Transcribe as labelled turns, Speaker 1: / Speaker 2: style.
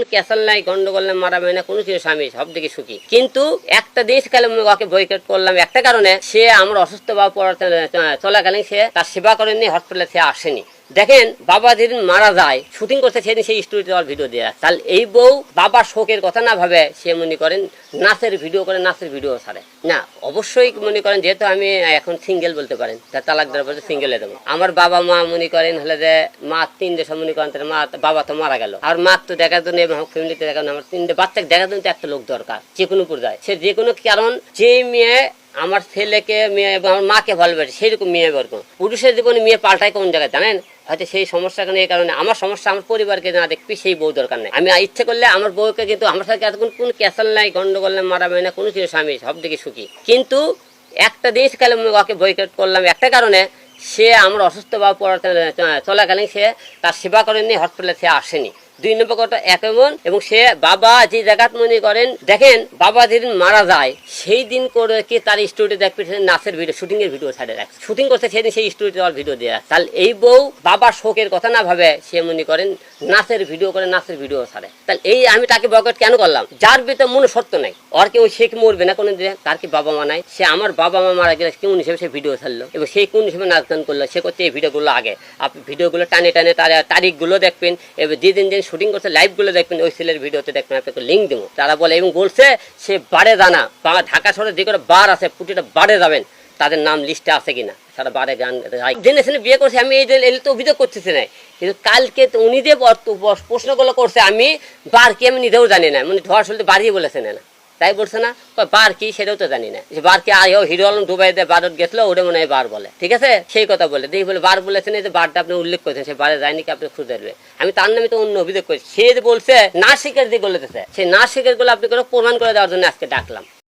Speaker 1: কোনো ক্যাসাল নাই, গন্ডগোল নাই, মারামারি না কোনো কিছু স্বামী সব দিকে সুখী। কিন্তু একটা জিনিস কালে ওকে বয়কট করলাম। একটা কারণে সে আমার অসুস্থ বা পড়াতে চলাকালীন সে তার সেবা করেনি হসপিটালে সে আসেনি। দেখেন, বাবা যেদিন মারা যায়, শুটিং করতে সেদিন সেই স্টুডিওতে আমার ভিডিও দিয়ে। তাহলে এই বউ বাবার শোকের কথা না ভাবে সে মনে করেন নাচের ভিডিও করে, নাচের ভিডিও ছাড়ে। না, অবশ্যই মনে করেন যেহেতু আমি এখন সিঙ্গেল বলতে পারেন, তা তালাক দেওয়ার পরে সিঙ্গেলে দেবো। আমার বাবা মা মনে করেন হলে যে মা তিন দেশ মনে করেন তার মা, বাবা তো মারা গেল। আর মা তো দেখার জন্য এবং ফ্যামিলিতে দেখার জন্য আমার তিনটে বাচ্চাকে দেখার জন্য তো একটা লোক দরকার, যে কোনো পর্যায়ে। সে যে কোনো কারণ যে মেয়ে আমার ছেলেকে, মেয়ে এবং আমার মাকে ভালোবাসে, সেরকম মেয়ে এরকম পুরুষের জীবনে মেয়ে পাল্টায় কোন জায়গায়, জানেন? হয়তো সেই সমস্যা কারণে এই কারণে? আমার সমস্যা আমার পরিবারকে না দেখবি সেই বউ দরকার নেই। আমি ইচ্ছে করলে আমার বউকে কিন্তু আমার সাথে এতক্ষণ কোনো ক্যাসাল নাই, গন্ডগোল নাই, মারামারি না কোনো কিছু স্বামী সব দিকে সুখী। কিন্তু একটা জিনিস কালে ওকে বয়কট করলাম, একটা কারণে সে আমার অসুস্থ বা পড়াতে চলাকালীন সে তার সেবা করেনি হসপিটালে সে আসেনি। দুই নম্বর কথা এক এমন, এবং সে বাবা যে জায়গাত মনে করেন, দেখেন, বাবা যেদিন মারা যায়, সেই দিন করে কি তার স্টুডিও দেখবে? নাচের ভিডিও শুটিং এর ভিডিও ছাড়ে রাখছে। শুটিং করতে সেদিন সেই স্টুডিওতে আমার ভিডিও রাখছে। তাহলে এই বউ বাবার শোকের কথা না ভাবে, সে মনে করেন নাচের ভিডিও করে, নাচের ভিডিও ছাড়ে। তাহলে এই আমি তাকে বয়কট কেন করলাম? যার ভিতরে মনে সত্য নাই। ওর কেউ সে কি মরবে না কোনো দিনে তার কি বাবা মা নাই? সে আমার বাবা মা মারা গেলে কোন হিসেবে সে ভিডিও ছাড়লো? এবং সেই কোন হিসেবে নাচ গান করল? সে করতে এই ভিডিওগুলো আগে। আপনি ভিডিওগুলো টানে টানে তার, তারিখগুলো দেখবেন এবার যে দিন দিন শুটিং করছে লাইভগুলো দেখবেন, ওই সেলের ভিডিওতে দেখবেন আপনাকে লিঙ্ক দেবো। তারা বলে, এবং বলছে, সে বারে দানা, বা ঢাকা শহরে যে কোনো বার আছে প্রতিটা বারে যাবেন, তাদের নাম লিস্টে আছে কিনা সারা বারে গান জেনে শুনে বিয়ে করছে, আমি এই যে এলে তো অভিযোগ করতেছি না, কিন্তু কালকে উনি যে প্রশ্নগুলো করছে, আমি বার কি আমি নিজেও জানি না মানে ধোয়া শুনতে বাড়িয়ে বলেছে না তাই বলছে না বার কি সেটাও তো জানি না। যে বার কি আর হিরো আলম দুবাই দিয়ে বারত গেছিল ওটা মনে হয় বার বলে। ঠিক আছে? সেই কথা বলে। দেখি বলে, বার বলেছেন যে বারটা আপনি উল্লেখ করেছেন, সে বারে যায়নি কি আপনি খুঁজে দেবে আমি তার নামে তো অন্য অভিযোগ করেছি। সে বলছে না স্বীকার দিয়ে বলেছে সেই না স্বীকারগুলো আপনি কোনো প্রমাণ করে দেওয়ার জন্য আজকে ডাকলাম।